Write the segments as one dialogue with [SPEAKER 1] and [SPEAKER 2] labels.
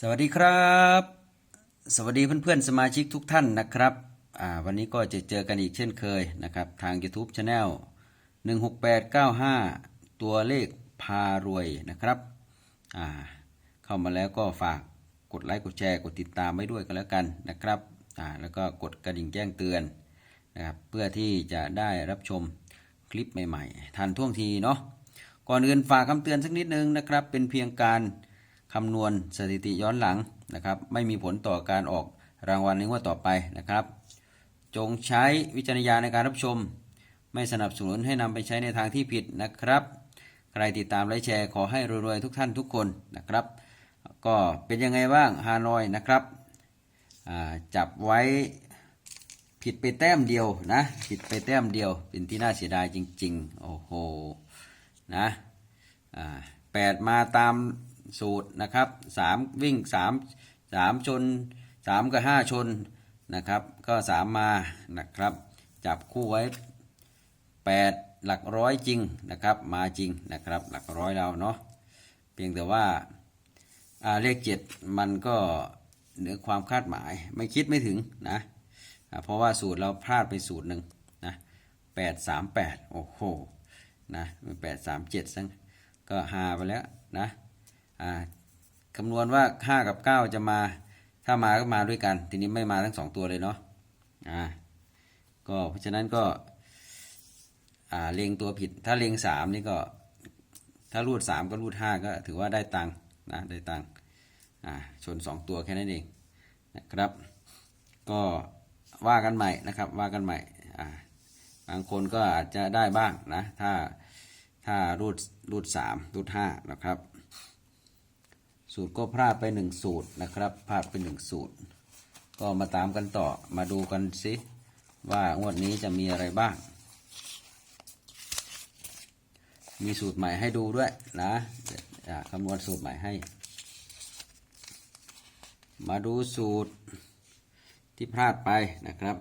[SPEAKER 1] สวัสดีครับ สวัสดีเพื่อนๆสมาชิกทุกท่านนะครับวันนี้ก็จะเจอกันอีกเช่นเคยนะครับ ทาง YouTube Channel 16895 ตัวเลขพารวยนะครับเข้ามาแล้วก็ฝากกดไลค์กดแชร์กดติดตามไว้ด้วยกันแล้วกันนะครับแล้วก็กดกระดิ่งแจ้งเตือนนะครับเพื่อที่จะได้รับชมคลิปใหม่ๆ ทันท่วงทีเนาะก่อนอื่นฝากคำเตือนสักนิดนึงนะครับ เป็นเพียงการ คำนวณสถิติย้อนหลังนะครับ ไม่มีผลต่อการออกรางวัลในงวดต่อไปนะครับ จงใช้วิจารณญาณในการรับชม ไม่สนับสนุนให้นำไปใช้ในทางที่ผิดนะครับ ใครติดตามและแชร์ขอให้รวยๆทุกท่านทุกคนนะครับ ก็เป็นยังไงบ้างฮานอยนะครับจับไว้ผิดไปแต้มเดียวนะผิดไปแต้มเดียว เป็นที่น่าเสียดายจริง ๆ โอ้โหนะแปดมาตาม สูตรนะครับสามวิ่งสามสามชนสามกับห้าชนนะครับ ก็สามมานะครับ จับคู่ไว้แปดหลักร้อยจริงนะครับมาจริงนะครับ หลักร้อยเราเนาะเพียงแต่ว่าเลขเจ็ดมันก็เหนือความคาดหมายไม่คิดไม่ถึงนะเพราะว่าสูตรเราพลาดไปสูตรหนึ่งนะแปดสามแปดโอ้โหนะแปดสามเจ็ดซังก็หาไปแล้วนะ คำนวณว่าห้ากับเก้าจะมา ถ้ามาก็มาด้วยกัน ทีนี้ไม่มาทั้งสองตัวเลยเนาะอ่าก็เพราะฉะนั้นก็อ่าเลงตัวผิด ถ้าเลงสามนี่ก็ ถ้ารูดสามก็รูดห้าก็ถือว่าได้ตังค์นะได้ตังค์อ่าชนสองตัวแค่นั้นเองนะครับ ก็ว่ากันใหม่นะครับว่ากันใหม่อ่าบางคนก็อาจจะได้บ้างนะ ถ้าถ้ารูดรูดสามรูดห้านะครับ สูตรก็พลาดไปหนึ่งสูตรนะครับพลาดไปหนึ่งสูตร ก็มาตามกันต่อมาดูกันสิว่างวดนี้จะมีอะไรบ้าง มีสูตรใหม่ให้ดูด้วยนะคำนวณสูตรใหม่ให้ มาดูสูตรที่พลาดไปนะครับ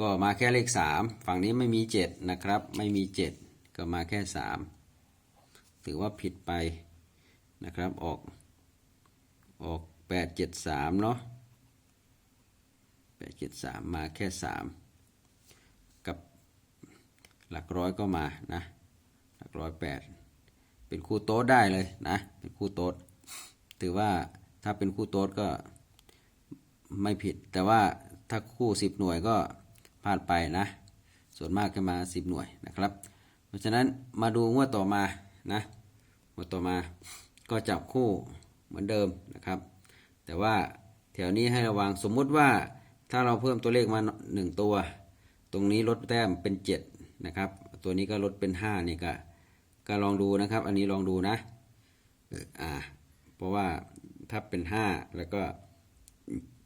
[SPEAKER 1] ก็มาแค่เลขสามฝั่งนี้ไม่มีเจ็ดนะครับ ไม่มีเจ็ดก็มาแค่สามถือว่าผิดไป นะครับออกออกแปดเจ็ดสามเนาะแปดเจ็ดสามมาแค่สามกับหลักร้อยก็มานะ หลักร้อยแปดเป็นคู่โต๊ดได้เลยนะ เป็นคู่โต๊ดถือว่าถ้าเป็นคู่โต๊ดก็ไม่ผิด แต่ว่าถ้าคู่สิบหน่วยก็พลาดไปนะ ส่วนมากจะมาสิบหน่วยนะครับ เพราะฉะนั้นมาดูงวดต่อมานะงวดต่อมา ก็จับคู่เหมือนเดิมนะครับ แต่ว่าแถวนี้ให้ระวังสมมุติว่าถ้าเราเพิ่มตัวเลขมาหนึ่งตัว ตรงนี้ลดแต้มเป็นเจ็ดนะครับ ตัวนี้ก็ลดเป็นห้านี่ก็ก็ลองดูนะครับ อันนี้ลองดูนะเอออ่าเพราะว่าถ้าเป็นห้าแล้วก็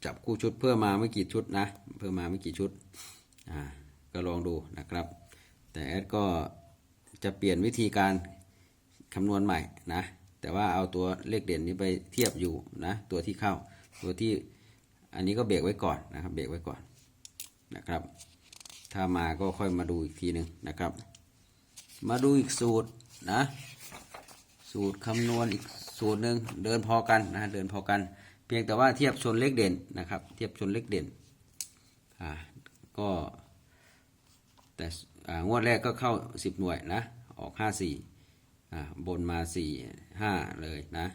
[SPEAKER 1] จับคู่ชุดเพื่อมาไม่กี่ชุดนะ เพื่อมาไม่กี่ชุดอ่าก็ลองดูนะครับ แต่แอดก็จะเปลี่ยนวิธีการคำนวณใหม่นะ แต่ว่าเอาตัวเลขเด่นนี้ไปเทียบอยู่นะตัวที่เข้าตัวที่อันนี้ก็เบรกไว้ก่อนนะครับเบรกไว้ก่อนนะครับ ถ้ามาก็ค่อยมาดูอีกทีหนึ่งนะครับ มาดูอีกสูตรนะสูตรคำนวณอีกสูตรหนึ่งเดินพอกันนะเดินพอกัน เพียงแต่ว่าเทียบชนเลขเด่นนะครับ เทียบชนเลขเด่นอ่าก็แต่อ่างวดแรกก็เข้า 10 หน่วยนะออก 5 4อ่ บนมา 4 5 เลยนะ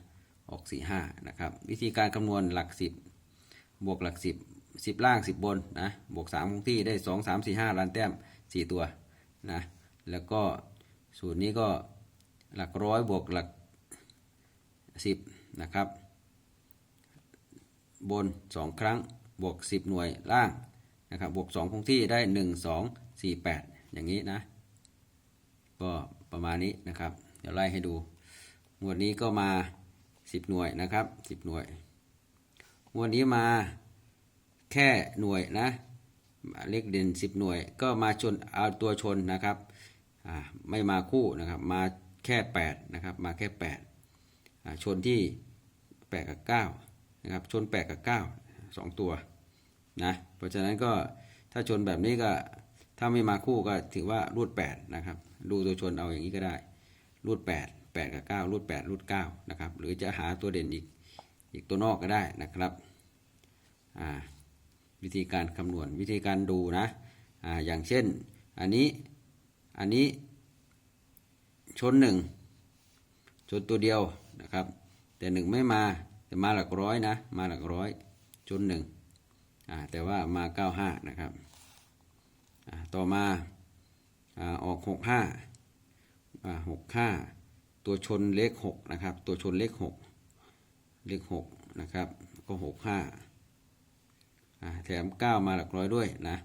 [SPEAKER 1] ออก4 5นะครับวิธีการคำนวณหลัก 10 บวกหลัก 10 10 ล่าง 10 บนนะบวก3คงที่ได้ 2 3 4 5ล้านแต้ม 4 ตัวนะแล้วก็สูตรนี้ก็หลักร้อยบวกหลัก 10นะครับบน 2 ครั้งบวก 10 หน่วยล่างนะครับบวก2คงที่ได้ 1 2 4 8 อย่างนี้นะ ก็ประมาณนี้นะครับ เดี๋ยวไล่ให้ดู งวดนี้ก็มา 10 หน่วยนะครับ 10 หน่วย งวดนี้มาแค่หน่วยนะ เลขเด่น 10 หน่วย ก็มาชนเอาตัวชนนะครับ ไม่มาคู่นะครับ มาแค่8นะครับ มาแค่8ชนที่ 8 กับ9นะครับ ชน 8 กับ 9 2 ตัวนะ เพราะฉะนั้นก็ถ้าชนแบบนี้ก็ถ้าไม่มาคู่ก็ถือว่ารูด8นะครับ ดูตัวชนเอาอย่างนี้ก็ได้ รูด8 8กับ9รูด8รูด9นะครับหรือจะหาตัวเด่นอีกอีกตัวนอกก็ได้นะครับวิธีการคำนวณวิธีการดูนะออย่างเช่นอันนี้อันนี้ชนหนึ่งชนตัวเดียวนะครับ แต่หนึ่งไม่มาแต่มาหลักร้อยนะมาหลักร้อยชนหนึ่งอ่าแต่ว่ามาเก้าห้านะครับต่อมาออกหก ห้าอ่าหกห้าตัวชนเลขหกนะครับ ตัวชนเลขหกเลขหกนะครับ ก็หกห้าอ่าแถมเก้ามาหลักร้อยด้วยนะ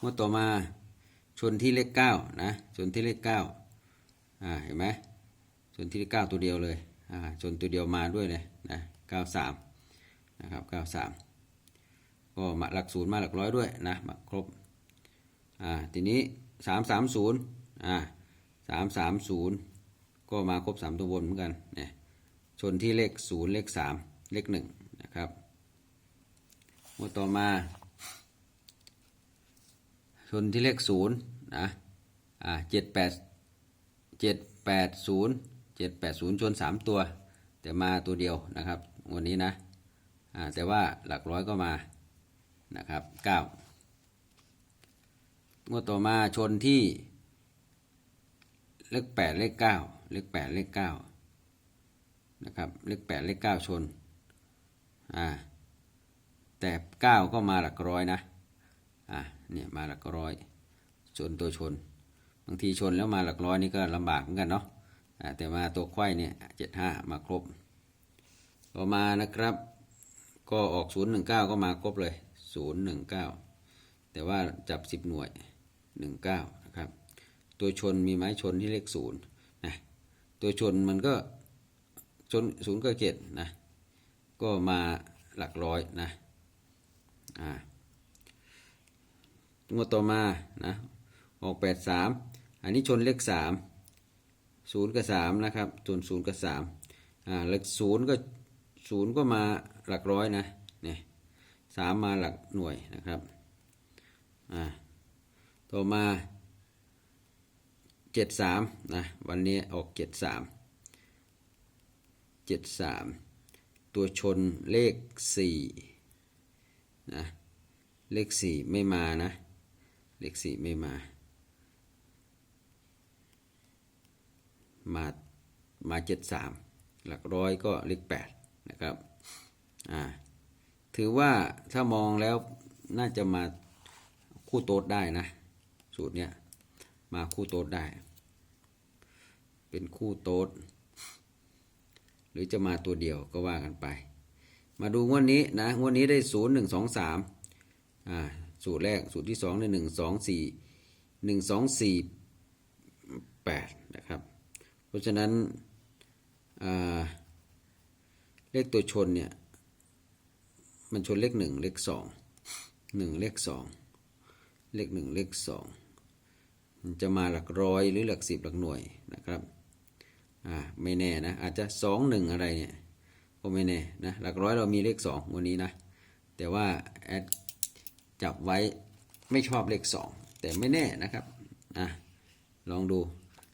[SPEAKER 1] งวดต่อมาชนที่เลขเก้านะชนที่เลขเก้าอ่าเห็นไหมชนที่เลขเก้าตัวเดียวเลยอ่าชนตัวเดียวมาด้วยเลยนะเก้าสามนะครับเก้าสามก็มาหลักศูนย์มาหลักร้อยด้วยนะมาครบอ่าทีนี้สามสามศูนย์อ่า สามสามศูนย์ก็มาครบสามตัวบนเหมือนกันเนี่ยชนที่เลขศูนย์เลขสามเลขหนึ่งนะครับงวดต่อมา ชนที่เลขศูนย์นะอ่าเจ็ดแปดเจ็ดแปดศูนย์เจ็ดแปดศูนย์ชนสามตัว แต่มาตัวเดียวนะครับวันนี้นะอ่าแต่ว่าหลักร้อยก็มานะครับเก้างวดต่อมาชนที่ เลขแปดเลขเก้าเลขแปดเลขเก้านะครับเลขแปดเลขเก้าชนอ่าแต่เก้าก็มาหลักร้อยนะอะเนี่ยมาหลักร้อยชนตัวชน บางทีชนแล้วมาหลักร้อยนี่ก็ลำบากเหมือนกันเนาะอะแต่มาตัวไข่เนี่ยเจ็ดห้ามาครบต่อมานะครับ ก็ออกศูนย์หนึ่งเก้าก็มาครบเลยศูนย์หนึ่งเก้าแต่ว่าจับสิบหน่วยหนึ่งเก้า ตัวชนมีไม้ชนที่เลขศูนย์นะตัวชนมันก็ชนศูนย์ก็เจ็ดนะก็มาหลักร้อยนะอ่างวดต่อมานะออกแปดสามอันนี้ชนเลขสามศูนย์กับสามนะครับชนศูนย์กับสามอ่าเลขศูนย์ก็ศูนย์ก็มาหลักร้อยนะเนี่ยสามมาหลักหน่วยนะครับอ่าต่อมา จ็ดสามนะวันนี้ออกเจ็ดสามเจ็ดสามตัวชนเลขสี่นะเลขสี่ไม่มานะเลขสี่ไม่มา มามาเจ็ดสามหลักร้อยก็เลขแปดนะครับอ่าถือว่าถ้ามองแล้วน่าจะมาคู่โต๊ดได้นะ สูตรเนี้ยมาคู่โต๊ดได้ เป็นคู่โต๊ดหรือจะมาตัวเดียวก็ว่ากันไป มาดูงวดนี้นะงวดนี้ได้ศูนย์หนึ่งสองสามอ่าสูตรแรกสูตรที่สองในหนึ่งสองสี่หนึ่งสองสี่แปดนะครับ เพราะฉะนั้นเลขตัวชนเนี่ยมันชนเลขหนึ่งเลขสองหนึ่งเลขสองเลขหนึ่งเลขสองมันจะมาหลักร้อยหรือหลักสิบหลักหน่วยนะครับ อ่าไม่แน่นะ อาจจะสองหนึ่งอะไรเนี่ยก็ไม่แน่นะหลักร้อยเรามีเลขสองวันนี้นะ แต่ว่าแอดจับไว้ไม่ชอบเลขสองแต่ไม่แน่นะครับอะลองดู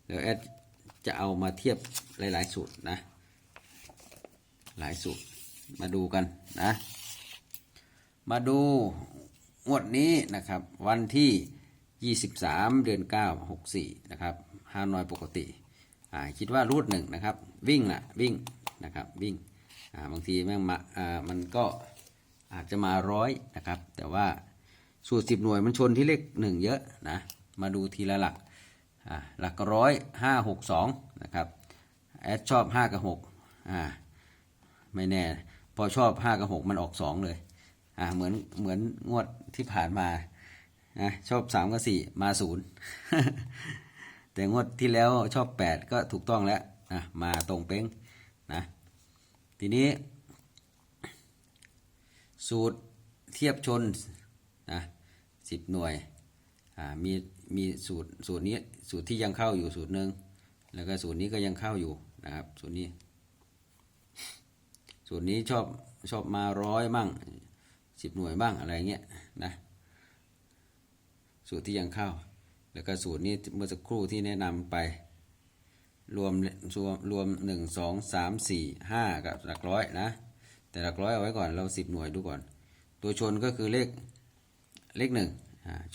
[SPEAKER 1] เดี๋ยวแอดจะเอามาเทียบหลาย ๆ สูตรนะ หลายสูตรมาดูกันนะ มาดูงวดนี้นะครับ วันที่ 23 เดือน 9 64 นะครับฮานอยปกติ คิดว่ารูดหนึ่งนะครับ วิ่งนะวิ่งนะครับวิ่งบางทีแม่งมามันก็อาจจะมาร้อยนะครับ แต่ว่าสูตรสิบหน่วยมันชนที่เลขหนึ่งเยอะนะมาดูทีละหลักหลักร้อยห้าหกสองนะครับแอดชอบห้ากับหกอ่าไม่แน่ พอชอบห้ากับหกมันออกสองเลยอ่าเหมือนเหมือนงวดที่ผ่านมานะชอบสามกับสี่มาศูนย์ แต่งวดที่แล้วชอบแปดก็ถูกต้องแล้วนะมาตรงเป้งนะทีนี้ สูตรเทียบชนนะสิบหน่วยอ่ามีมีสูตรสูตรนี้สูตรที่ยังเข้าอยู่สูตรหนึ่งแล้วก็สูตรนี้ก็ยังเข้าอยู่นะครับสูตรนี้ สูตรนี้ชอบชอบมาร้อยบ้างสิบหน่วยบ้างอะไรเงี้ยนะสูตรที่ยังเข้า แล้วก็สูตรนี้เมื่อสักครู่ที่แนะนำไป รวมรวมรวมหนึ่งสองสามสี่ห้ากับหลักร้อยนะ แต่หลักร้อยเอาไว้ก่อนเราสิบหน่วยดูก่อน ตัวชนก็คือเลขเลขหนึ่ง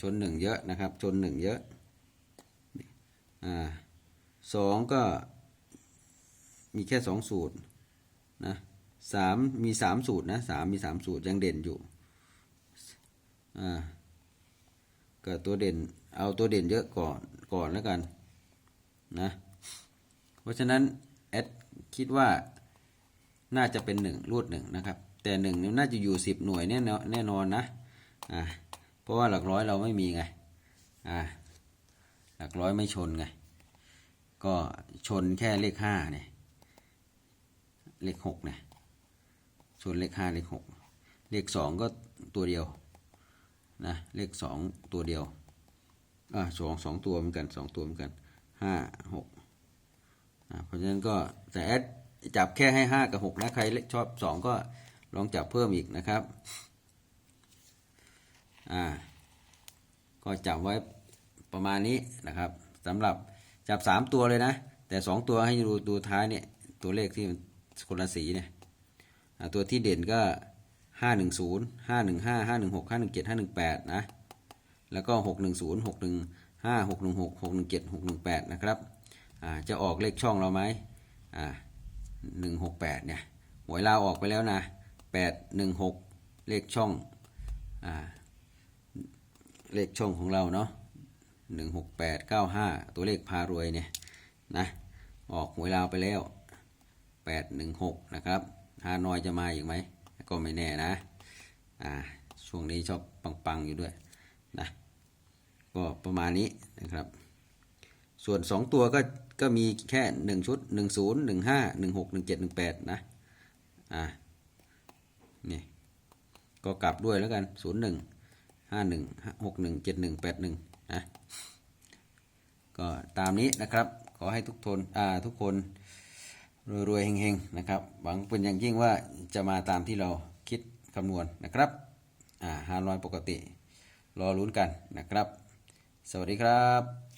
[SPEAKER 1] ชนหนึ่งเยอะนะครับ ชนหนึ่งเยอะอ่าสองก็มีแค่สองสูตรนะสามมีสามสูตรนะสามมีสามสูตรยังเด่นอยู่อ่าก็ตัวเด่น เอาตัวเด่นเยอะก่อนก่อนแล้วกันนะเพราะฉะนั้นแอดคิดว่าน่าจะเป็นหนึ่งรูดหนึ่งนะครับ แต่หนึ่งเนี่น่าจะอยู่สิบหน่วยแน่นอนแน่นอนนะอ่าเพราะว่าหลักร้อยเราไม่มีไงอ่าหลักร้อยไม่ชนไงก็ชนแค่เลขห้าเนี่ยเลขหกเนี่ยชนเลขห้าเลขหกเลขสองก็ตัวเดียวนะเลขสองตัวเดียว อ่าสองสองตัวเหมือนกันสองตัวเหมือนกันห้าหกอ่าเพราะฉะนั้นก็แต่แอดจับแค่ให้5กับ6นะใครชอบ2ก็ลองจับเพิ่มอีกนะครับอ่าก็จับไว้ประมาณนี้นะครับสำหรับจับ3ตัวเลยนะ แต่2ตัวให้ดูดูท้ายเนี่ยตัวเลขที่มันคนละสีเนี่ยตัวที่เด่นก็510 515 516 517 518นะ แล้วก็ 610 615 616 617 618 นะครับจะออกเลขช่องเราไหมอ่าหนึ่งหกแปดเนี่ยหวยลาวออกไปแล้วนะแปดหนึ่งหกเลขช่องอ่าเลขช่องของเราเนาะหนึ่งหกแปดเก้าห้าตัวเลขพารวยเนี่ยนะออกหวยลาวไปแล้วแปดหนึ่งหกนะครับฮานอยจะมาอีกไหมก็ไม่แน่นะอ่าช่วงนี้ชอบปังๆอยู่ด้วย นะก็ประมาณนี้นะครับ ส่วน 2 ตัวก็ก็มีแค่ 1 ชุด 1 0 1 5 1 6 1 7 1 8 นะ อ่านี่ก็กลับด้วยแล้วกัน 0 1 5 1 6 1 7 1 8 1 นะ ก็ตามนี้นะครับ ขอให้ทุกทนอ่าทุกคนรวยๆเฮงๆนะครับ หวังเป็นอย่างยิ่งว่าจะมาตามที่เราคิดคำนวณนะครับ อ่าห้าร้อยปกติ รอลุ้นกันนะครับ สวัสดีครับ